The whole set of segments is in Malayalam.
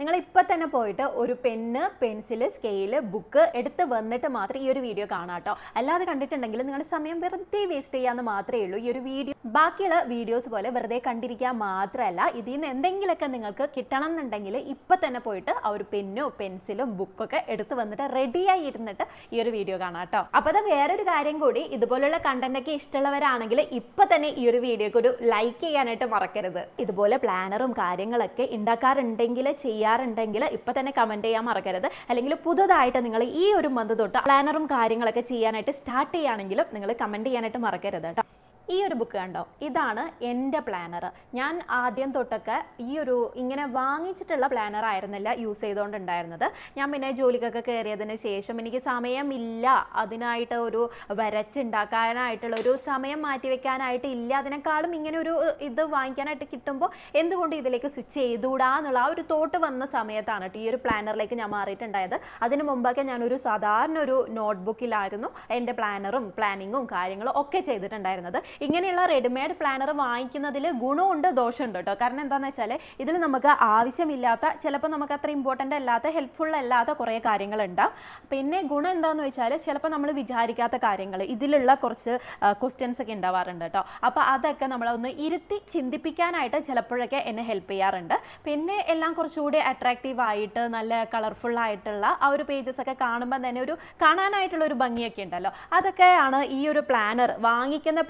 നിങ്ങൾ ഇപ്പം തന്നെ പോയിട്ട് ഒരു പെന്ന് പെൻസിൽ സ്കെയിൽ ബുക്ക് എടുത്ത് വന്നിട്ട് മാത്രം ഈ ഒരു വീഡിയോ കാണാം കേട്ടോ. അല്ലാതെ കണ്ടിട്ടുണ്ടെങ്കിൽ നിങ്ങളുടെ സമയം വെറുതെ വേസ്റ്റ് ചെയ്യാമെന്ന് മാത്രമേ ഉള്ളൂ. ഈ ഒരു വീഡിയോ ബാക്കിയുള്ള വീഡിയോസ് പോലെ വെറുതെ കണ്ടിരിക്കാൻ മാത്രമല്ല ഇതിൽ നിന്ന് എന്തെങ്കിലുമൊക്കെ നിങ്ങൾക്ക് കിട്ടണം എന്നുണ്ടെങ്കിൽ ഇപ്പം തന്നെ പോയിട്ട് ആ ഒരു പെന്നോ പെൻസിലും ബുക്കൊക്കെ എടുത്ത് വന്നിട്ട് റെഡിയായി ഇരുന്നിട്ട് ഈ ഒരു വീഡിയോ കാണാം കേട്ടോ. അപ്പോൾ അത് വേറൊരു കാര്യം കൂടി ഇതുപോലുള്ള കണ്ടന്റൊക്കെ ഇഷ്ടമുള്ളവരാണെങ്കിൽ ഇപ്പം തന്നെ ഈ ഒരു വീഡിയോക്ക് ഒരു ലൈക്ക് ചെയ്യാനായിട്ട് മറക്കരുത്. ഇതുപോലെ പ്ലാനറും കാര്യങ്ങളൊക്കെ ഉണ്ടാക്കാറുണ്ടെങ്കിൽ ചെയ്യാറുണ്ടെങ്കിൽ ഇപ്പം തന്നെ കമന്റ് ചെയ്യാൻ മറക്കരുത്. അല്ലെങ്കിൽ പുതുതായിട്ട് നിങ്ങൾ ഈ ഒരു മന്ത് തൊട്ട് പ്ലാനറും കാര്യങ്ങളൊക്കെ ചെയ്യാനായിട്ട് സ്റ്റാർട്ട് ചെയ്യുകയാണെങ്കിലും നിങ്ങൾ കമന്റ് ചെയ്യാനായിട്ട് മറക്കരുത് കേട്ടോ. ഈ ഒരു ബുക്ക് കണ്ടോ? ഇതാണ് എന്റെ പ്ലാനർ ഞാൻ ആദ്യം തൊട്ടൊക്കെ ഈ ഒരു ഇങ്ങനെ വാങ്ങിച്ചിട്ടുള്ള പ്ലാനർ ആയിരുന്നില്ല യൂസ് ചെയ്തുകൊണ്ടുണ്ടായിരുന്നത് ഞാൻ പിന്നെ ജോലിക്കൊക്കെ കയറിയതിന് ശേഷം എനിക്ക് സമയമില്ല. അതിനായിട്ട് ഒരു വരച്ചുണ്ടാക്കാനായിട്ടുള്ള ഒരു സമയം മാറ്റിവെക്കാനായിട്ട് ഇല്ല. അതിനേക്കാളും ഇങ്ങനെ ഒരു ഇത് വാങ്ങിക്കാനായിട്ട് കിട്ടുമ്പോൾ എന്തുകൊണ്ട് ഇതിലേക്ക് സ്വിച്ച് ചെയ്തുകൂടാ എന്നുള്ള ആ ഒരു തോട്ട് വന്ന സമയത്താണ് ഈ ഒരു പ്ലാനറിലേക്ക് ഞാൻ മാറിയിട്ടുണ്ടായത്. അതിന് മുമ്പൊക്കെ ഞാനൊരു സാധാരണ ഒരു നോട്ട്ബുക്കിലായിരുന്നു എന്റെ പ്ലാനറും പ്ലാനിങ്ങും കാര്യങ്ങളും ഒക്കെ ചെയ്തിട്ടുണ്ടായിരുന്നത്. ഇങ്ങനെയുള്ള റെഡിമെയ്ഡ് പ്ലാനർ വാങ്ങിക്കുന്നതിൽ ഗുണമുണ്ട് ദോഷമുണ്ട് കേട്ടോ. കാരണം എന്താണെന്ന് വെച്ചാൽ ഇതിൽ നമുക്ക് ആവശ്യമില്ലാത്ത ചിലപ്പോൾ നമുക്ക് അത്ര ഇമ്പോർട്ടന്റ് അല്ലാത്ത ഹെൽപ്ഫുൾ അല്ലാത്ത കുറേ കാര്യങ്ങളുണ്ടാവും. പിന്നെ ഗുണം എന്താണെന്ന് വെച്ചാൽ ചിലപ്പോൾ നമ്മൾ വിചാരിക്കാത്ത കാര്യങ്ങൾ ഇതിലുള്ള കുറച്ച് ക്വസ്റ്റ്യൻസ് ഒക്കെ ഉണ്ടാവാറുണ്ട് കേട്ടോ. അപ്പോൾ അതൊക്കെ നമ്മളൊന്ന് ഇരുത്തി ചിന്തിപ്പിക്കാനായിട്ട് ചിലപ്പോഴൊക്കെ എന്നെ ഹെൽപ്പ് ചെയ്യാറുണ്ട്. പിന്നെ എല്ലാം കുറച്ചുകൂടി അട്രാക്റ്റീവ് ആയിട്ട് നല്ല കളർഫുൾ ആയിട്ടുള്ള ആ ഒരു പേജസ് ഒക്കെ കാണുമ്പോൾ തന്നെ ഒരു കാണാനായിട്ടുള്ള ഒരു ഭംഗിയൊക്കെ ഉണ്ടല്ലോ. അതൊക്കെയാണ് ഈ ഒരു പ്ലാനർ വാങ്ങിക്കുന്ന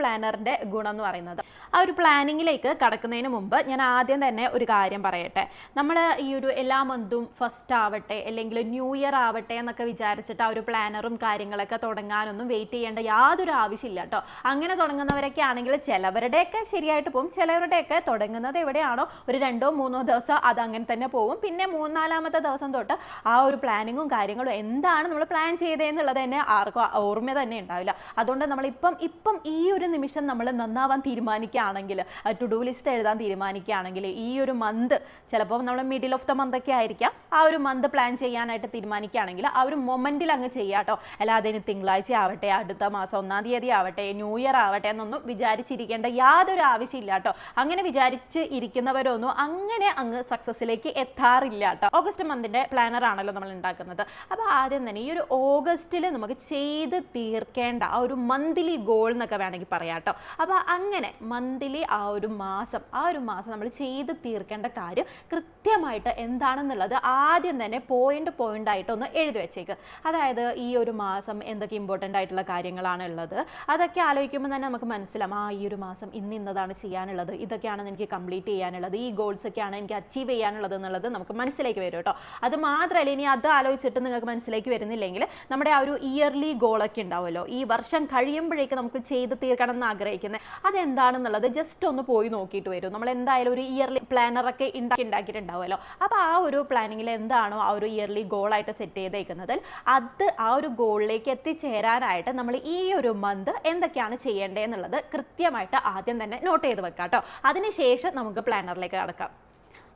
പ്ലാനറിന്റെ ഗുണം എന്ന് പറയുന്നത്. ആ ഒരു പ്ലാനിങ്ങിലേക്ക് കടക്കുന്നതിന് മുമ്പ് ഞാൻ ആദ്യം തന്നെ ഒരു കാര്യം പറയട്ടെ. നമ്മൾ ഈ ഒരു എല്ലാ മന്തും ഫസ്റ്റ് ആവട്ടെ അല്ലെങ്കിൽ ന്യൂ ഇയർ ആവട്ടെ എന്നൊക്കെ വിചാരിച്ചിട്ട് ആ ഒരു പ്ലാനറും കാര്യങ്ങളൊക്കെ തുടങ്ങാനൊന്നും വെയിറ്റ് ചെയ്യേണ്ട യാതൊരു ആവശ്യമില്ല കേട്ടോ. അങ്ങനെ തുടങ്ങുന്നവരൊക്കെ ആണെങ്കിൽ ചിലവരുടെയൊക്കെ ശരിയായിട്ട് പോകും ചിലവരുടെയൊക്കെ തുടങ്ങുന്നത് എവിടെയാണോ ഒരു രണ്ടോ മൂന്നോ ദിവസം അത് അങ്ങനെ തന്നെ പോകും പിന്നെ മൂന്നാലാമത്തെ ദിവസം തൊട്ട് ആ ഒരു പ്ലാനിങ്ങും കാര്യങ്ങളും എന്താണ് നമ്മൾ പ്ലാൻ ചെയ്തതെന്നുള്ളത് തന്നെ ആർക്കും ഓർമ്മ തന്നെ ഉണ്ടാവില്ല. അതുകൊണ്ട് നമ്മളിപ്പം ഇപ്പം ഈ ഒരു നിമിഷം നമ്മൾ നന്നാവാൻ തീരുമാനിക്കുകയാണെങ്കിൽ ടു ഡു ലിസ്റ്റ് എഴുതാൻ തീരുമാനിക്കുകയാണെങ്കിൽ ഈ ഒരു മന്ത് ചിലപ്പോൾ നമ്മൾ മിഡിൽ ഓഫ് ദ മന്ത് ഒക്കെ ആയിരിക്കാം ആ ഒരു മന്ത് പ്ലാൻ ചെയ്യാനായിട്ട് തീരുമാനിക്കുകയാണെങ്കിൽ ആ ഒരു മൊമെന്റിൽ അങ്ങ് ചെയ്യാട്ടോ അല്ലാതെ ഇനി തിങ്കളാഴ്ച ആവട്ടെ അടുത്ത മാസം ഒന്നാം തീയതി ആവട്ടെ ന്യൂ ഇയർ ആവട്ടെ എന്നൊന്നും വിചാരിച്ചിരിക്കേണ്ട യാതൊരു ആവശ്യമില്ല കേട്ടോ. അങ്ങനെ വിചാരിച്ച് ഇരിക്കുന്നവരൊന്നും അങ്ങനെ അങ്ങ് സക്സസ്സിലേക്ക് എത്താറില്ല കേട്ടോ. ഓഗസ്റ്റ് മന്തിന്റെ പ്ലാനർ ആണല്ലോ നമ്മൾ ഉണ്ടാക്കുന്നത്. അപ്പോൾ ആദ്യം തന്നെ ഈ ഒരു ഓഗസ്റ്റിൽ നമുക്ക് ചെയ്ത് തീർക്കേണ്ട ആ ഒരു മന്ത്ലി ഗോൾ എന്നൊക്കെ വേണമെങ്കിൽ പറയാം അപ്പോൾ അങ്ങനെ മന്ത്ലി ആ ഒരു മാസം ആ ഒരു മാസം നമ്മൾ ചെയ്ത് തീർക്കേണ്ട കാര്യം കൃത്യമായിട്ട് എന്താണെന്നുള്ളത് ആദ്യം തന്നെ പോയിന്റ് പോയിന്റ് ആയിട്ട് ഒന്ന് എഴുതി വെച്ചേക്ക്. അതായത് ഈ ഒരു മാസം എന്തൊക്കെ ഇമ്പോർട്ടന്റ് ആയിട്ടുള്ള കാര്യങ്ങളാണ് ഉള്ളത് അതൊക്കെ ആലോചിക്കുമ്പോൾ തന്നെ നമുക്ക് മനസ്സിലാവും ആ ഈ ഒരു മാസം ഇന്ന് ഇന്നതാണ് ചെയ്യാനുള്ളത് ഇതൊക്കെയാണ് എനിക്ക് കംപ്ലീറ്റ് ചെയ്യാനുള്ളത് ഈ ഗോൾസ് ഒക്കെയാണ് എനിക്ക് അച്ചീവ് ചെയ്യാനുള്ളത് എന്നുള്ളത് നമുക്ക് മനസ്സിലേക്ക് വരും കേട്ടോ. അത് മാത്രമല്ല ഇനി അത് ആലോചിച്ചിട്ട് നിങ്ങൾക്ക് മനസ്സിലേക്ക് വരുന്നില്ലെങ്കിൽ നമ്മുടെ ആ ഒരു ഇയർലി ഗോളൊക്കെ ഉണ്ടാവുമല്ലോ. ഈ വർഷം കഴിയുമ്പോഴേക്കും നമുക്ക് ചെയ്ത് തീർക്കണം എന്ന് ആഗ്രഹിക്കുന്നത് അതെന്താണെന്നുള്ളത് ജസ്റ്റ് ഒന്ന് പോയി നോക്കിയിട്ട് വരും. നമ്മൾ എന്തായാലും ഒരു ഇയർലി പ്ലാനറൊക്കെ ഉണ്ടാക്കി ഉണ്ടാക്കിയിട്ടുണ്ടാവുമല്ലോ അപ്പോൾ ആ ഒരു പ്ലാനിങ്ങിൽ എന്താണോ ആ ഒരു ഇയർലി ഗോളായിട്ട് സെറ്റ് ചെയ്തേക്കുന്നത്. അത് ആ ഒരു ഗോളിലേക്ക് എത്തിച്ചേരാനായിട്ട് നമ്മൾ ഈ ഒരു മന്ത് എന്തൊക്കെയാണ് ചെയ്യേണ്ടതെന്നുള്ളത് കൃത്യമായിട്ട് ആദ്യം തന്നെ നോട്ട് ചെയ്ത് വെക്കാം കേട്ടോ അതിനുശേഷം നമുക്ക് പ്ലാനറിലേക്ക് കടക്കാം.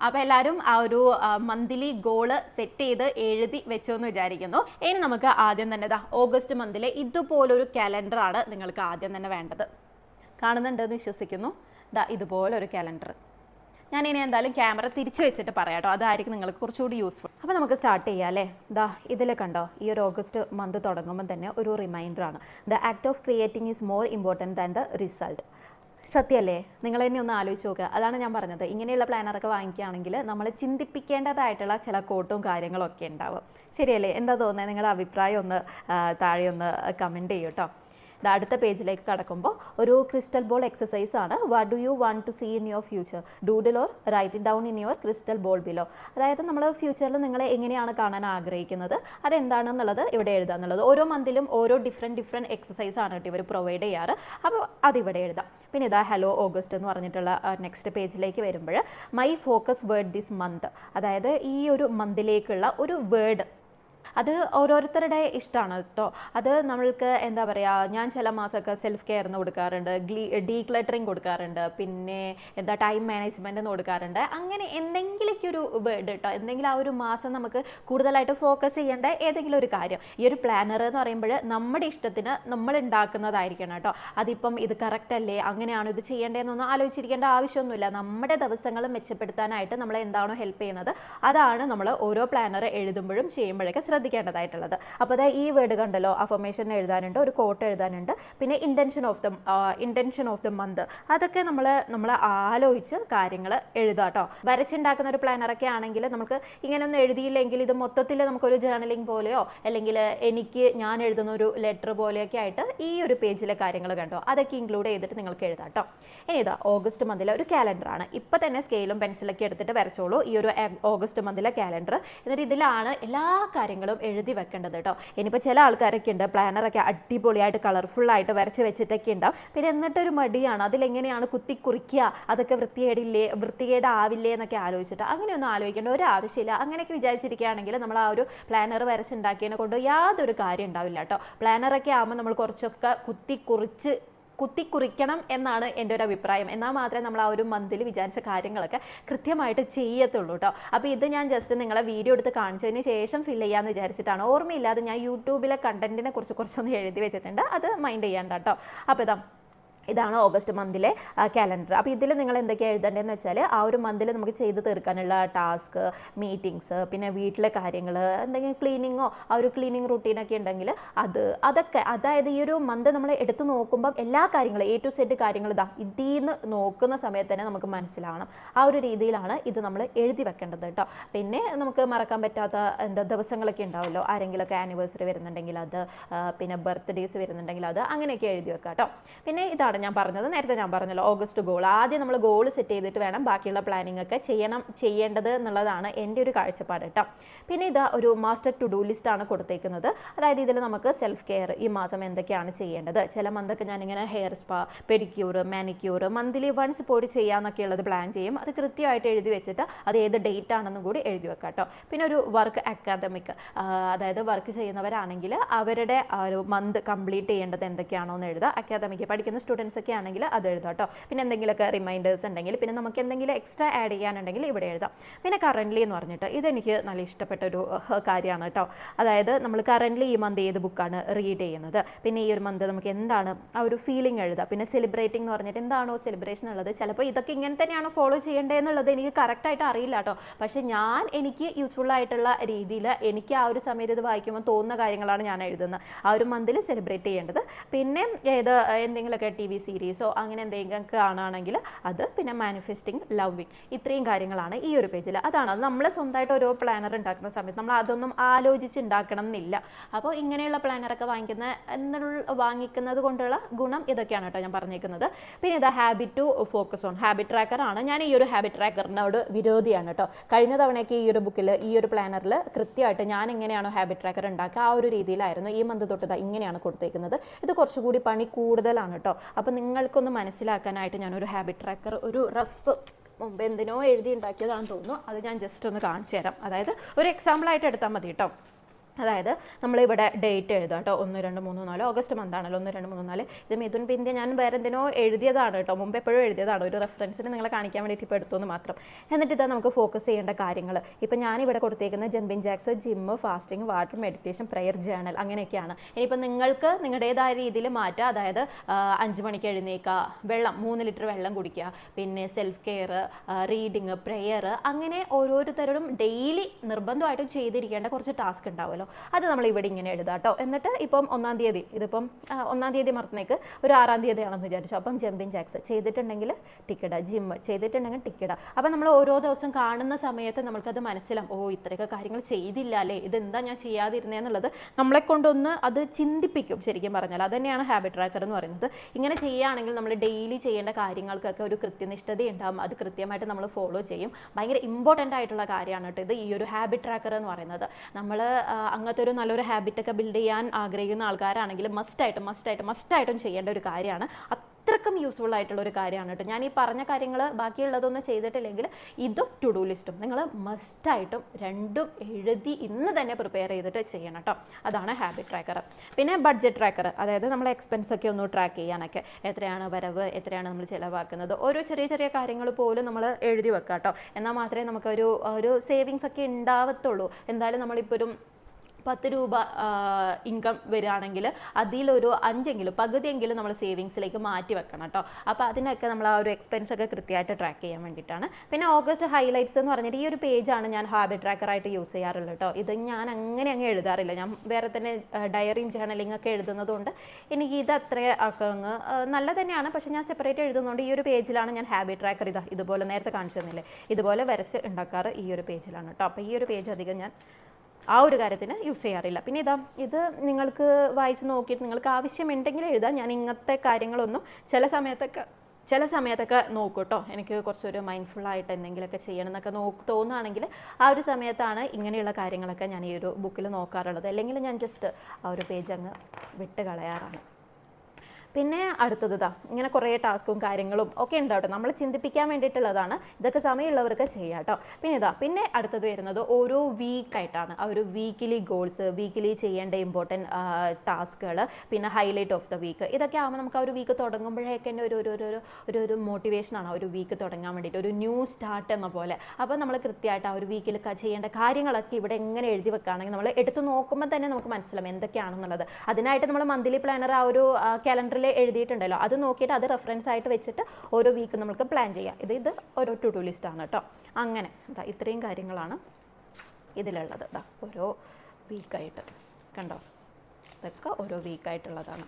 അപ്പോൾ എല്ലാവരും ആ ഒരു മന്ത്ലി ഗോൾ സെറ്റ് ചെയ്ത് എഴുതി വെച്ചു എന്ന് വിചാരിക്കുന്നു. ഇനി നമുക്ക് ആദ്യം തന്നെ ഓഗസ്റ്റ് മന്തിലെ ഇതുപോലൊരു കലണ്ടറാണ് നിങ്ങൾക്ക് ആദ്യം തന്നെ വേണ്ടത്. കാണുന്നുണ്ടെന്ന് വിശ്വസിക്കുന്നു. ദാ ഇതുപോലൊരു കലണ്ടർ ഞാൻ ഇനി എന്തായാലും ക്യാമറ തിരിച്ചു വെച്ചിട്ട് പറയാം കേട്ടോ അതായിരിക്കും നിങ്ങൾക്ക് കുറച്ചുകൂടി യൂസ്ഫുൾ അപ്പോൾ നമുക്ക് സ്റ്റാർട്ട് ചെയ്യാം അല്ലേ? ദാ ഇതിൽ കണ്ടോ? ഈ ഒരു ഓഗസ്റ്റ് മന്ത് തുടങ്ങുമ്പോൾ തന്നെ ഒരു റിമൈൻഡർ ആണ്. The act of creating is more important than the result സത്യമല്ലേ നിങ്ങൾ തന്നെ ഒന്ന് ആലോചിച്ച് നോക്കുക അതാണ് ഞാൻ പറഞ്ഞത്. ഇങ്ങനെയുള്ള പ്ലാനറൊക്കെ വാങ്ങിക്കുകയാണെങ്കിൽ നമ്മൾ ചിന്തിപ്പിക്കേണ്ടതായിട്ടുള്ള ചില കോട്ടും കാര്യങ്ങളൊക്കെ ഉണ്ടാവും. ശരിയല്ലേ? എന്താ തോന്നുന്നത് നിങ്ങളുടെ അഭിപ്രായം ഒന്ന് താഴെ ഒന്ന് കമന്റ് ചെയ്യൂ കേട്ടോ അടുത്ത പേജിലേക്ക് കടക്കുമ്പോൾ ഒരു ക്രിസ്റ്റൽ ബോൾ എക്സസൈസ് ആണ്. What do you want to see in your future doodle or write down in your crystal ball below അതായത് നമ്മൾ ഫ്യൂച്ചറിൽ നിങ്ങളെ എങ്ങനെയാണ് കാണാൻ ആഗ്രഹിക്കുന്നത്? അതെന്താണെന്നുള്ളത് ഇവിടെ എഴുതാന്നുള്ളത് ഓരോ മന്തിലും ഓരോ ഡിഫറെന്റ് ഡിഫറെന്റ് എക്സസൈസ് ആണ് കേട്ടോ ഇവർ പ്രൊവൈഡ് ചെയ്യാറ്. അപ്പോൾ അതിവിടെ എഴുതാം. പിന്നെ ഇതാ ഹലോ ഓഗസ്റ്റ് എന്ന് പറഞ്ഞിട്ടുള്ള നെക്സ്റ്റ് പേജിലേക്ക് വരുമ്പോൾ my focus word this month അതായത് ഈ ഒരു മന്തിലേക്കുള്ള ഒരു വേർഡ് അത് ഓരോരുത്തരുടെ ഇഷ്ടമാണ് കേട്ടോ അത് നമ്മൾക്ക് എന്താ പറയുക ഞാൻ ചില മാസമൊക്കെ സെൽഫ് കെയർ എന്ന് കൊടുക്കാറുണ്ട് ഗ്ലീ ഡീക്ലട്ടറിങ് കൊടുക്കാറുണ്ട് പിന്നെ എന്താ ടൈം മാനേജ്മെന്റ് എന്ന് കൊടുക്കാറുണ്ട്. അങ്ങനെ എന്തെങ്കിലുമൊക്കെ ഒരു വേർഡ് കേട്ടോ എന്തെങ്കിലും ആ ഒരു മാസം നമുക്ക് കൂടുതലായിട്ട് ഫോക്കസ് ചെയ്യേണ്ട ഏതെങ്കിലും ഒരു കാര്യം. ഈ ഒരു പ്ലാനർ എന്ന് പറയുമ്പോൾ നമ്മുടെ ഇഷ്ടത്തിന് നമ്മൾ ഉണ്ടാക്കുന്നതായിരിക്കണം കേട്ടോ അതിപ്പം ഇത് കറക്റ്റ് അല്ലേ? അങ്ങനെയാണ് ഇത് ചെയ്യേണ്ടതെന്നൊന്നും ആലോചിച്ചിരിക്കേണ്ട ആവശ്യമൊന്നുമില്ല. നമ്മുടെ ദിവസങ്ങൾ മെച്ചപ്പെടുത്താനായിട്ട് നമ്മളെ എന്താണോ ഹെൽപ്പ് ചെയ്യുന്നത് അതാണ് നമ്മൾ ഓരോ പ്ലാനർ എഴുതുമ്പോഴും ചെയ്യുമ്പോഴൊക്കെ ശ്രദ്ധിക്കേണ്ടതായിട്ടുള്ളത്. അപ്പോൾ അതായത് ഈ വേർഡ് കണ്ടല്ലോ അഫർമേഷൻ എഴുതാനുണ്ട് ഒരു കോട്ട് എഴുതാനുണ്ട് പിന്നെ intention of the intention of the month അതൊക്കെ നമ്മൾ നമ്മൾ ആലോചിച്ച് കാര്യങ്ങൾ എഴുതാം കേട്ടോ വരച്ചുണ്ടാക്കുന്ന ഒരു പ്ലാനറൊക്കെ ആണെങ്കിൽ നമുക്ക് ഇങ്ങനെയൊന്നും എഴുതിയില്ലെങ്കിൽ ഇത് മൊത്തത്തിൽ നമുക്കൊരു ജേർണലിംഗ് പോലെയോ അല്ലെങ്കിൽ എനിക്ക് ഞാൻ എഴുതുന്ന ഒരു ലെറ്റർ പോലെയൊക്കെ ആയിട്ട് ഈ ഒരു പേജിലെ കാര്യങ്ങൾ കണ്ടോ? അതൊക്കെ ഇൻക്ലൂഡ് ചെയ്തിട്ട് നിങ്ങൾക്ക് എഴുതാം കേട്ടോ ഇനി ഇതാ ഓഗസ്റ്റ് മന്തിലെ ഒരു കാലണ്ടറാണ് ഇപ്പം തന്നെ സ്കെയിലും പെൻസിലൊക്കെ എടുത്തിട്ട് വരച്ചോളൂ. ഈ ഒരു ഓഗസ്റ്റ് മന്തിലെ കാലണ്ടർ എന്നിട്ട് ഇതിലാണ് എല്ലാ കാര്യങ്ങളും എഴുതി വെക്കേണ്ടത് കേട്ടോ ഇനിയിപ്പോൾ ചില ആൾക്കാരൊക്കെ ഉണ്ട് പ്ലാനറൊക്കെ അടിപൊളിയായിട്ട് കളർഫുള്ളായിട്ട് വരച്ച് വെച്ചിട്ടൊക്കെ ഉണ്ടാവും. പിന്നെ എന്നിട്ടൊരു മടിയാണ് അതിലെങ്ങനെയാണ് കുത്തി കുറിക്കുക അതൊക്കെ വൃത്തികേടില്ലേ വൃത്തികേടാവില്ലേ എന്നൊക്കെ ആലോചിച്ചിട്ട് അങ്ങനെയൊന്നും ആലോചിക്കേണ്ട ഒരു ആവശ്യമില്ല. അങ്ങനെയൊക്കെ വിചാരിച്ചിരിക്കുകയാണെങ്കിൽ നമ്മൾ ആ ഒരു പ്ലാനർ വരച്ചുണ്ടാക്കിയതിനെ കൊണ്ട് യാതൊരു കാര്യം ഉണ്ടാവില്ല കേട്ടോ പ്ലാനറൊക്കെ ആകുമ്പോൾ നമ്മൾ കുറച്ചൊക്കെ കുത്തി കുറിച്ച് കുത്തിക്കുറിക്കണം എന്നാണ് എന്റെ ഒരു അഭിപ്രായം. എന്നാൽ മാത്രമേ നമ്മൾ ആ ഒരു മന്തിൽ വിചാരിച്ച കാര്യങ്ങളൊക്കെ കൃത്യമായിട്ട് ചെയ്യത്തുള്ളൂ കേട്ടോ അപ്പോൾ ഇത് ഞാൻ ജസ്റ്റ് നിങ്ങളെ വീഡിയോ എടുത്ത് കാണിച്ചതിന് ശേഷം ഫില്ല് ചെയ്യാമെന്ന് വിചാരിച്ചിട്ടാണ്. ഓർമ്മയില്ലാതെ ഞാൻ യൂട്യൂബിലെ കണ്ടന്റിനെ കുറിച്ച് കുറച്ചൊന്ന് എഴുതി വെച്ചിട്ടുണ്ട്. അത് മൈൻഡ് ചെയ്യണ്ട കേട്ടോ അപ്പോൾ ഇതാ ഇതാണ് ഓഗസ്റ്റ് മന്തിലെ കാലണ്ടർ അപ്പോൾ ഇതിൽ നിങ്ങൾ എന്തൊക്കെയാണ് എഴുതേണ്ടതെന്ന് വെച്ചാൽ ആ ഒരു മന്തിൽ നമുക്ക് ചെയ്ത് തീർക്കാനുള്ള ടാസ്ക് മീറ്റിങ്സ് പിന്നെ വീട്ടിലെ കാര്യങ്ങൾ എന്തെങ്കിലും ക്ലീനിങ്ങോ ആ ഒരു ക്ലീനിങ് റുട്ടീനൊക്കെ ഉണ്ടെങ്കിൽ അത് അതൊക്കെ അതായത് ഈ ഒരു മന്ത് നമ്മൾ എടുത്തു നോക്കുമ്പം എല്ലാ കാര്യങ്ങളും എ ടു സെറ്റ് കാര്യങ്ങൾ ഇതാ ഇതിന്ന് നോക്കുന്ന സമയത്ത് തന്നെ നമുക്ക് മനസ്സിലാവണം. ആ ഒരു രീതിയിലാണ് ഇത് നമ്മൾ എഴുതി വെക്കേണ്ടത് കേട്ടോ പിന്നെ നമുക്ക് മറക്കാൻ പറ്റാത്ത എന്താ ദിവസങ്ങളൊക്കെ ഉണ്ടാവുമല്ലോ ആരെങ്കിലുമൊക്കെ ആനിവേഴ്സറി വരുന്നുണ്ടെങ്കിൽ അത് പിന്നെ ബർത്ത്ഡേസ് വരുന്നുണ്ടെങ്കിൽ അത് അങ്ങനെയൊക്കെ എഴുതി വെക്കാം കേട്ടോ പിന്നെ ഇതാണ്. ഞാൻ പറഞ്ഞത് നേരത്തെ ഞാൻ പറഞ്ഞല്ലോ ഓഗസ്റ്റ് ഗോൾ ആദ്യം നമ്മൾ ഗോൾ സെറ്റ് ചെയ്തിട്ട് വേണം ബാക്കിയുള്ള പ്ലാനിങ് ഒക്കെ ചെയ്യണം ചെയ്യേണ്ടത് എന്നുള്ളതാണ് എന്റെ ഒരു കാഴ്ചപ്പാട് കേട്ടോ പിന്നെ ഇത് ഒരു മാസ്റ്റർ ടു ഡു ലിസ്റ്റ് ആണ് കൊടുത്തേക്കുന്നത്. അതായത് ഇതിൽ നമുക്ക് സെൽഫ് കെയർ ഈ മാസം എന്തൊക്കെയാണ് ചെയ്യേണ്ടത്? ചില മന്തൊക്കെ ഞാനിങ്ങനെ hair spa pedicure manicure monthly once പോയി ചെയ്യാന്നൊക്കെ ഉള്ളത് പ്ലാൻ ചെയ്യും. അത് കൃത്യമായിട്ട് എഴുതി വെച്ചിട്ട് അത് ഏത് ഡേറ്റ് ആണെന്നും കൂടി എഴുതി വെക്കാം കേട്ടോ പിന്നെ ഒരു വർക്ക് അക്കാദമിക് അതായത് വർക്ക് ചെയ്യുന്നവരാണെങ്കിൽ അവരുടെ ഒരു മന്ത് കംപ്ലീറ്റ് ചെയ്യേണ്ടത് എന്തൊക്കെയാണോ എന്ന് എഴുതുക. അക്കാദമിക് പഠിക്കുന്ന സ്റ്റുഡൻസ് ഒക്കെ ആണെങ്കിൽ അത് എഴുതാം കേട്ടോ. പിന്നെ എന്തെങ്കിലുമൊക്കെ റിമൈൻഡേഴ്സ് ഉണ്ടെങ്കിൽ പിന്നെ നമുക്ക് എന്തെങ്കിലും എക്സ്ട്രാ ആഡ് ചെയ്യാനുണ്ടെങ്കിൽ ഇവിടെ എഴുതാം. പിന്നെ കറന്റ്ലി എന്ന് പറഞ്ഞിട്ട് ഇതെനിക്ക് നല്ല ഇഷ്ടപ്പെട്ട ഒരു കാര്യമാണ് കേട്ടോ. അതായത് നമ്മൾ കറന്റ്ലി ഈ മന്ത് ഏത് ബുക്കാണ് റീഡ് ചെയ്യുന്നത്. പിന്നെ ഈ ഒരു മന്ത് നമുക്ക് എന്താണ് ആ ഒരു ഫീലിംഗ് എഴുതാം. പിന്നെ സെലിബ്രേറ്റിംഗ് എന്ന് പറഞ്ഞിട്ട് എന്താണോ സെലിബ്രേഷൻ ഉള്ളത്. ചിലപ്പോൾ ഇതൊക്കെ ഇങ്ങനെ തന്നെയാണോ ഫോളോ ചെയ്യേണ്ടതെന്നുള്ളത് എനിക്ക് കറക്റ്റായിട്ട് അറിയില്ല കേട്ടോ. പക്ഷേ ഞാൻ എനിക്ക് യൂസ്ഫുൾ ആയിട്ടുള്ള രീതിയിൽ എനിക്ക് ആ ഒരു സമയത്ത് ഇത് വായിക്കുമ്പോൾ തോന്നുന്ന കാര്യങ്ങളാണ് ഞാൻ എഴുതുന്നത്. ആ ഒരു മന്തിൽ സെലിബ്രേറ്റ് ചെയ്യേണ്ടത്. പിന്നെ ഏത് എന്തെങ്കിലുമൊക്കെ ടി വി സീരീസോ അങ്ങനെ എന്തെങ്കിലും കാണുകയാണെങ്കിൽ അത് പിന്നെ മാനിഫെസ്റ്റിംഗ് ലവിങ് ഇത്രയും കാര്യങ്ങളാണ് ഈ ഒരു പേജിൽ അതാണ്. അത് നമ്മൾ സ്വന്തമായിട്ട് ഓരോ പ്ലാനർ ഉണ്ടാക്കുന്ന സമയത്ത് നമ്മൾ അതൊന്നും ആലോചിച്ച് ഉണ്ടാക്കണം എന്നില്ല അപ്പോൾ ഇങ്ങനെയുള്ള പ്ലാനറൊക്കെ വാങ്ങിക്കുന്ന എന്നുള്ള വാങ്ങിക്കുന്നത് കൊണ്ടുള്ള ഗുണം ഇതൊക്കെയാണ് കേട്ടോ ഞാൻ പറഞ്ഞേക്കുന്നത്. പിന്നെ ഇത് habit to focus on habit ട്രാക്കറാണ് ഞാൻ ഈ ഒരു ഹാബിറ്റ് ട്രാക്കറിനോട് വിരോധിയാണ് കേട്ടോ. കഴിഞ്ഞ തവണയൊക്കെ ഈ ഒരു ബുക്കിൽ ഈ ഒരു പ്ലാനറിൽ കൃത്യമായിട്ട് ഞാൻ എങ്ങനെയാണോ ഹാബിറ്റ് ട്രാക്കർ ഉണ്ടാക്കുക? ആ ഒരു രീതിയിലായിരുന്നു ഈ മന്ത് തൊട്ട് ഇങ്ങനെയാണ് കൊടുത്തേക്കുന്നത്. ഇത് കുറച്ചുകൂടി പണി കൂടുതലാണ് കേട്ടോ. അപ്പോൾ നിങ്ങൾക്കൊന്ന് മനസ്സിലാക്കാനായിട്ട് ഞാനൊരു ഹാബിറ്റ് ട്രാക്കർ ഒരു റഫ് മുമ്പ് എന്തിനോ എഴുതി ഉണ്ടാക്കിയതാണെന്ന് തോന്നുന്നു. അത് ഞാൻ ജസ്റ്റ് ഒന്ന് കാണിച്ചു തരാം അതായത് ഒരു എക്സാമ്പിളായിട്ട് എടുത്താൽ മതി കേട്ടോ. അതായത് നമ്മളിവിടെ ഡേറ്റ് എഴുതാം കേട്ടോ. ഒന്ന് രണ്ട് മൂന്ന് നാല്. ഓഗസ്റ്റ് മന്ത് ആണല്ലോ. ഒന്ന് രണ്ട് മൂന്ന് നാല്. ഇത് മിഥുൻ പിന്ത്യ ഞാൻ വേറെ എന്തിനോ എഴുതിയതാണ് കേട്ടോ. മുമ്പ് എപ്പോഴും എഴുതിയതാണ്. ഒരു റെഫറൻസിന് നിങ്ങളെ കാണിക്കാൻ വേണ്ടിയിട്ട് ഇപ്പോൾ എടുത്തു മാത്രം. എന്നിട്ട് ഇതാ നമുക്ക് ഫോക്കസ് ചെയ്യേണ്ട കാര്യങ്ങൾ ഇപ്പം ഞാനിവിടെ കൊടുത്തേക്കുന്ന jumping jacks gym fasting water meditation prayer journal അങ്ങനെയൊക്കെയാണ്. ഇനിയിപ്പോൾ നിങ്ങൾക്ക് നിങ്ങളുടേതായ രീതിയിൽ മാറ്റുക. അതായത് അഞ്ച് മണിക്ക് എഴുന്നേക്കുക വെള്ളം മൂന്ന് ലിറ്റർ വെള്ളം കുടിക്കുക പിന്നെ സെൽഫ് കെയർ റീഡിങ് പ്രെയർ അങ്ങനെ ഓരോരുത്തരോടും ഡെയിലി നിർബന്ധമായിട്ടും ചെയ്തിരിക്കേണ്ട കുറച്ച് ടാസ്ക് ഉണ്ടാവുമല്ലോ. അത് നമ്മൾ ഇവിടെ ഇങ്ങനെ എഴുതാം കേട്ടോ എന്നിട്ട് ഇപ്പം ഒന്നാം തീയതി ഇതിപ്പം ഒന്നാം തീയതി മറന്നേക്ക്. ഒരു ആറാം തീയതി ആണെന്ന് വിചാരിച്ചു. അപ്പം ജമ്പിങ് ജാക്സ് ചെയ്തിട്ടുണ്ടെങ്കിൽ ടിക്കറ്റ് ജിം ചെയ്തിട്ടുണ്ടെങ്കിൽ ടിക്കറ്റ് അപ്പം നമ്മൾ ഓരോ ദിവസം കാണുന്ന സമയത്ത് നമുക്കത് മനസ്സിലാവും. ഓ ഇത്രയൊക്കെ കാര്യങ്ങൾ ചെയ്തില്ല അല്ലേ? ഇതെന്താ ഞാൻ ചെയ്യാതിരുന്നതെന്നുള്ളത് നമ്മളെ കൊണ്ടൊന്ന് അത് ചിന്തിപ്പിക്കും ശരിക്കും പറഞ്ഞാൽ. അത് തന്നെയാണ് ഹാബിറ്റ് ട്രാക്കർ എന്ന് പറയുന്നത്. ഇങ്ങനെ ചെയ്യുകയാണെങ്കിൽ നമ്മൾ ഡെയിലി ചെയ്യേണ്ട കാര്യങ്ങൾക്കൊക്കെ ഒരു കൃത്യനിഷ്ഠത ഉണ്ടാവും അത് കൃത്യമായിട്ട് നമ്മൾ ഫോളോ ചെയ്യും. ഭയങ്കര ഇമ്പോർട്ടന്റ് ആയിട്ടുള്ള കാര്യമാണ് കേട്ടോ ഇത് ഈ ഒരു ഹാബിറ്റ് ട്രാക്കർ എന്ന് പറയുന്നത്. നമ്മൾ അങ്ങനത്തെ ഒരു നല്ലൊരു ഹാബിറ്റൊക്കെ ബിൽഡ് ചെയ്യാൻ ആഗ്രഹിക്കുന്ന ആൾക്കാരാണെങ്കിൽ മസ്റ്റായിട്ടും മസ്റ്റായിട്ടും മസ്റ്റായിട്ടും ചെയ്യേണ്ട ഒരു കാര്യമാണ്. അത്രക്കും യൂസ്ഫുൾ ആയിട്ടുള്ള ഒരു കാര്യമാണ് കേട്ടോ. ഞാൻ ഈ പറഞ്ഞ കാര്യങ്ങൾ ബാക്കിയുള്ളതൊന്നും ചെയ്തിട്ടില്ലെങ്കിൽ ഇതും ടു ഡു ലിസ്റ്റും നിങ്ങൾ മസ്റ്റായിട്ടും രണ്ടും എഴുതി ഇന്ന് തന്നെ പ്രിപ്പയർ ചെയ്തിട്ട് ചെയ്യണം കേട്ടോ. അതാണ് ഹാബിറ്റ് ട്രാക്കർ പിന്നെ ബഡ്ജറ്റ് ട്രാക്കർ അതായത് നമ്മൾ എക്സ്പെൻസ് ഒക്കെ ഒന്ന് ട്രാക്ക് ചെയ്യാനൊക്കെ. എത്രയാണ് വരവ് എത്രയാണ് നമ്മൾ ചിലവാക്കുന്നത്. ഓരോ ചെറിയ ചെറിയ കാര്യങ്ങൾ പോലും നമ്മൾ എഴുതി വെക്കാം കേട്ടോ എന്നാൽ മാത്രമേ നമുക്കൊരു ഒരു സേവിങ്സ് ഒക്കെ ഉണ്ടാവത്തുള്ളൂ. എന്തായാലും നമ്മളിപ്പോൾ ഒരു പത്ത് രൂപ ഇൻകം വരികയാണെങ്കിൽ അതിലൊരു അഞ്ചെങ്കിലും പകുതിയെങ്കിലും നമ്മൾ സേവിങ്സിലേക്ക് മാറ്റി വെക്കണം കേട്ടോ അപ്പോൾ അതിനൊക്കെ നമ്മൾ ആ ഒരു എക്സ്പെൻസ് ഒക്കെ കൃത്യമായിട്ട് ട്രാക്ക് ചെയ്യാൻ വേണ്ടിയിട്ടാണ്. പിന്നെ ഓഗസ്റ്റ് ഹൈലൈറ്റ്സ് എന്ന് പറഞ്ഞിട്ട് ഈ ഒരു പേജാണ് ഞാൻ ഹാബിറ്റ് ട്രാക്കറായിട്ട് യൂസ് ചെയ്യാറുള്ളത് കേട്ടോ ഇത് ഞാൻ അങ്ങനെ അങ്ങ് എഴുതാറില്ല. ഞാൻ വേറെ തന്നെ ഡയറിയും ജേണലിംഗ് ഒക്കെ എഴുതുന്നതുകൊണ്ട് എനിക്ക് ഇത് അത്ര അങ്ങ് നല്ല തന്നെയാണ്. പക്ഷേ ഞാൻ സെപ്പറേറ്റ് എഴുതുന്നതുകൊണ്ട് ഈ ഒരു പേജിലാണ് ഞാൻ ഹാബിറ്റ് ട്രാക്കർ ഇതാ ഇതുപോലെ നേരത്തെ കാണിച്ചു തന്നില്ലേ? ഇതുപോലെ വരച്ച് ഉണ്ടാക്കാറ് ഈ ഒരു പേജിലാണ് കേട്ടോ അപ്പോൾ ഈ ഒരു പേജ് അധികം ഞാൻ ആ ഒരു കാര്യത്തിന് യൂസ് ചെയ്യാറില്ല. പിന്നെ ഇതാ ഇത് നിങ്ങൾക്ക് വായിച്ച് നോക്കിയിട്ട് നിങ്ങൾക്ക് ആവശ്യമുണ്ടെങ്കിൽ എഴുതാം. ഞാൻ ഇങ്ങനത്തെ കാര്യങ്ങളൊന്നും ചില സമയത്തൊക്കെ ചില സമയത്തൊക്കെ നോക്കൂ കേട്ടോ എനിക്ക് കുറച്ചൊരു മൈൻഡ്ഫുൾ ആയിട്ട് എന്തെങ്കിലുമൊക്കെ ചെയ്യണം എന്നൊക്കെ നോക്ക് തോന്നുകയാണെങ്കിൽ ആ ഒരു സമയത്താണ് ഇങ്ങനെയുള്ള കാര്യങ്ങളൊക്കെ ഞാൻ ഈ ഒരു ബുക്കിൽ നോക്കാറുള്ളത്. അല്ലെങ്കിൽ ഞാൻ ജസ്റ്റ് ആ ഒരു പേജ് അങ്ങ് വിട്ട് കളയാറാണ്. പിന്നെ അടുത്തത് ഇങ്ങനെ കുറേ ടാസ്കും കാര്യങ്ങളും ഒക്കെ ഉണ്ട് കേട്ടോ. നമ്മൾ ചിന്തിപ്പിക്കാൻ വേണ്ടിയിട്ടുള്ളതാണ്. ഇതൊക്കെ സമയമുള്ളവർക്ക് ചെയ്യാം കേട്ടോ. പിന്നെ ഇതാ പിന്നെ അടുത്തത് വരുന്നത് ഓരോ വീക്കായിട്ടാണ് ആ ഒരു വീക്കിലി ഗോൾസ് വീക്കിലി ചെയ്യേണ്ട ഇമ്പോർട്ടന്റ് ടാസ്കുകൾ പിന്നെ ഹൈലൈറ്റ് ഓഫ് ദ വീക്ക് ഇതൊക്കെ ആകുമ്പോൾ നമുക്ക് ആ ഒരു വീക്ക് തുടങ്ങുമ്പോഴേക്ക് തന്നെ ഒരു ഒരു ഒരു ഒരു ഒരു മോട്ടിവേഷനാണ് ആ ഒരു വീക്ക് തുടങ്ങാൻ വേണ്ടിയിട്ട്. ഒരു ന്യൂ സ്റ്റാർട്ട് എന്ന പോലെ. അപ്പോൾ നമ്മൾ കൃത്യമായിട്ട് ആ ഒരു വീക്കിൽ ചെയ്യേണ്ട കാര്യങ്ങളൊക്കെ ഇവിടെ എങ്ങനെ എഴുതി വെക്കുകയാണെങ്കിൽ നമ്മൾ എടുത്ത് നോക്കുമ്പോൾ തന്നെ നമുക്ക് മനസ്സിലാവും എന്തൊക്കെയാണെന്നുള്ളത്. അതിനായിട്ട് നമ്മൾ മന്ത്ലി പ്ലാനർ ആ ഒരു കാലണ്ടറിൽ എഴുതിയിട്ടുണ്ടല്ലോ. അത് നോക്കിയിട്ട് അത് റെഫറൻസ് ആയിട്ട് വെച്ചിട്ട് ഓരോ വീക്ക് നമുക്ക് പ്ലാൻ ചെയ്യാം. ഇത് ഇത് ഓരോ ടു ഡു ലിസ്റ്റ് ആണ് കേട്ടോ അങ്ങനെ ഇത്രയും കാര്യങ്ങളാണ് ഇതിലുള്ളത്. ദാ ഓരോ വീക്കായിട്ട് കണ്ടോ? ഇതൊക്കെ ഓരോ വീക്കായിട്ടുള്ളതാണ്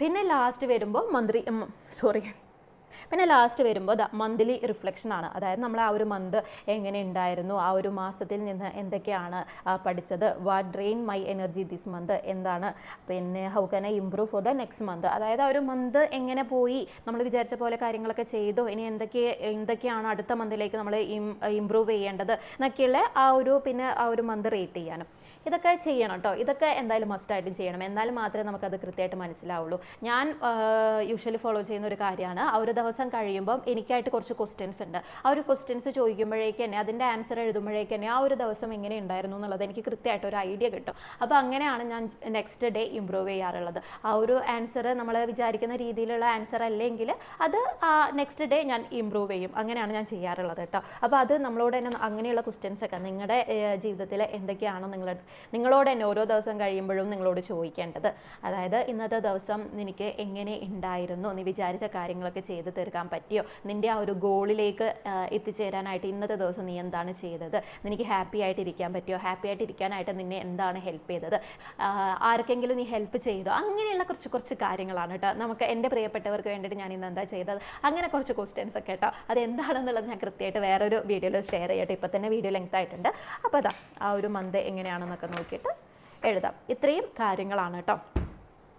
പിന്നെ ലാസ്റ്റ് വരുമ്പോൾ മന്ത്രി സോറി പിന്നെ ലാസ്റ്റ് വരുമ്പോൾ മന്ത്ലി റിഫ്ലക്ഷൻ ആണ്. അതായത് നമ്മൾ ആ ഒരു മന്ത് എങ്ങനെ ഉണ്ടായിരുന്നു ആ ഒരു മാസത്തിൽ നിന്ന് എന്തൊക്കെയാണ് പഠിച്ചത് what drain my energy this month എന്താണ് പിന്നെ how can I improve for the next month അതായത് ആ ഒരു മന്ത് എങ്ങനെ പോയി നമ്മൾ വിചാരിച്ച പോലെ കാര്യങ്ങളൊക്കെ ചെയ്തു ഇനി എന്തൊക്കെ എന്തൊക്കെയാണ് അടുത്ത മന്തിലേക്ക് നമ്മൾ ഇംപ്രൂവ് ചെയ്യേണ്ടത് എന്നൊക്കെയുള്ള ആ ഒരു പിന്നെ ആ ഒരു മന്ത് റേറ്റ് ചെയ്യാനും. ഇതൊക്കെ ചെയ്യണം കേട്ടോ ഇതൊക്കെ എന്തായാലും മസ്റ്റായിട്ടും ചെയ്യണം. എന്നാലും മാത്രമേ നമുക്കത് കൃത്യമായിട്ട് മനസ്സിലാവുള്ളൂ. ഞാൻ യൂഷ്വലി ഫോളോ ചെയ്യുന്ന ഒരു കാര്യമാണ്. ആ ഒരു ദിവസം കഴിയുമ്പം എനിക്കായിട്ട് കുറച്ച് ക്വസ്റ്റ്യൻസ് ഉണ്ട്. ആ ഒരു ക്വസ്റ്റ്യൻസ് ചോദിക്കുമ്പോഴേക്ക് തന്നെ അതിന്റെ ആൻസർ എഴുതുമ്പോഴേക്ക് തന്നെ ആ ഒരു ദിവസം എങ്ങനെ ഉണ്ടായിരുന്നു എന്നുള്ളത് എനിക്ക് കൃത്യമായിട്ട് ഒരു ഐഡിയ കിട്ടും. അപ്പോൾ അങ്ങനെയാണ് ഞാൻ നെക്സ്റ്റ് ഡേ ഇമ്പ്രൂവ് ചെയ്യാറുള്ളത്. ആ ഒരു ആൻസർ നമ്മൾ വിചാരിക്കുന്ന രീതിയിലുള്ള ആൻസർ അല്ലെങ്കിൽ അത് നെക്സ്റ്റ് ഡേ ഞാൻ ഇമ്പ്രൂവ് ചെയ്യും. അങ്ങനെയാണ് ഞാൻ ചെയ്യാറുള്ളത് കേട്ടോ അപ്പോൾ അത് നമ്മളോട് തന്നെ അങ്ങനെയുള്ള ക്വസ്റ്റ്യൻസ് ഒക്കെ നിങ്ങളുടെ ജീവിതത്തിൽ എന്തൊക്കെയാണോ നിങ്ങളുടെ നിങ്ങളോട് തന്നെ ഓരോ ദിവസം കഴിയുമ്പോഴും നിങ്ങളോട് ചോദിക്കേണ്ടത്. അതായത് ഇന്നത്തെ ദിവസം നിനക്ക് എങ്ങനെ ഉണ്ടായിരുന്നു? നീ വിചാരിച്ച കാര്യങ്ങളൊക്കെ ചെയ്ത് തീർക്കാൻ പറ്റിയോ? നിന്റെ ആ ഒരു ഗോളിലേക്ക് എത്തിച്ചേരാനായിട്ട് ഇന്നത്തെ ദിവസം നീ എന്താണ് ചെയ്തത്? നിനക്ക് ഹാപ്പി ആയിട്ട് ഇരിക്കാൻ പറ്റിയോ? ഹാപ്പി ആയിട്ട് ഇരിക്കാനായിട്ട് നിന്നെ എന്താണ് ഹെൽപ്പ് ചെയ്തത്? ആർക്കെങ്കിലും നീ ഹെൽപ്പ് ചെയ്തോ? അങ്ങനെയുള്ള കുറച്ച് കുറച്ച് കാര്യങ്ങളാണ് കേട്ടോ. നമുക്ക് എന്റെ പ്രിയപ്പെട്ടവർക്ക് വേണ്ടിയിട്ട് ഞാൻ ഇന്ന് എന്താ ചെയ്തത്? അങ്ങനെ കുറച്ച് ക്വസ്റ്റ്യൻസ് ഒക്കെ കേട്ടോ. അത് എന്താണെന്നുള്ളത് ഞാൻ കൃത്യമായിട്ട് വേറൊരു വീഡിയോയിൽ ഷെയർ ചെയ്യട്ടെ. ഇപ്പം തന്നെ വീഡിയോ ലെങ്ത് ആയിട്ടുണ്ട്. അപ്പോൾ അതാ ആ ഒരു മന്ത് എങ്ങനെയാണെന്നൊക്കെ നോക്കിയിട്ട് എഴുതാം. ഇത്രയും കാര്യങ്ങളാണ് കേട്ടോ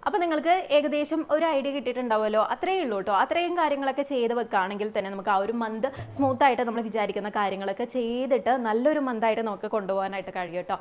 അപ്പോൾ നിങ്ങൾക്ക് ഏകദേശം ഒരു ഐഡിയ കിട്ടിയിട്ടുണ്ടാവുമല്ലോ? അത്രയേ ഉള്ളൂ കേട്ടോ അത്രയും കാര്യങ്ങളൊക്കെ ചെയ്ത് വെക്കുകയാണെങ്കിൽ തന്നെ നമുക്ക് ആ ഒരു മന്ത് സ്മൂത്തായിട്ട് നമ്മൾ വിചാരിക്കുന്ന കാര്യങ്ങളൊക്കെ ചെയ്തിട്ട് നല്ലൊരു മന്തായിട്ട് നമുക്ക് കൊണ്ടുപോകാനായിട്ട് കഴിയും കേട്ടോ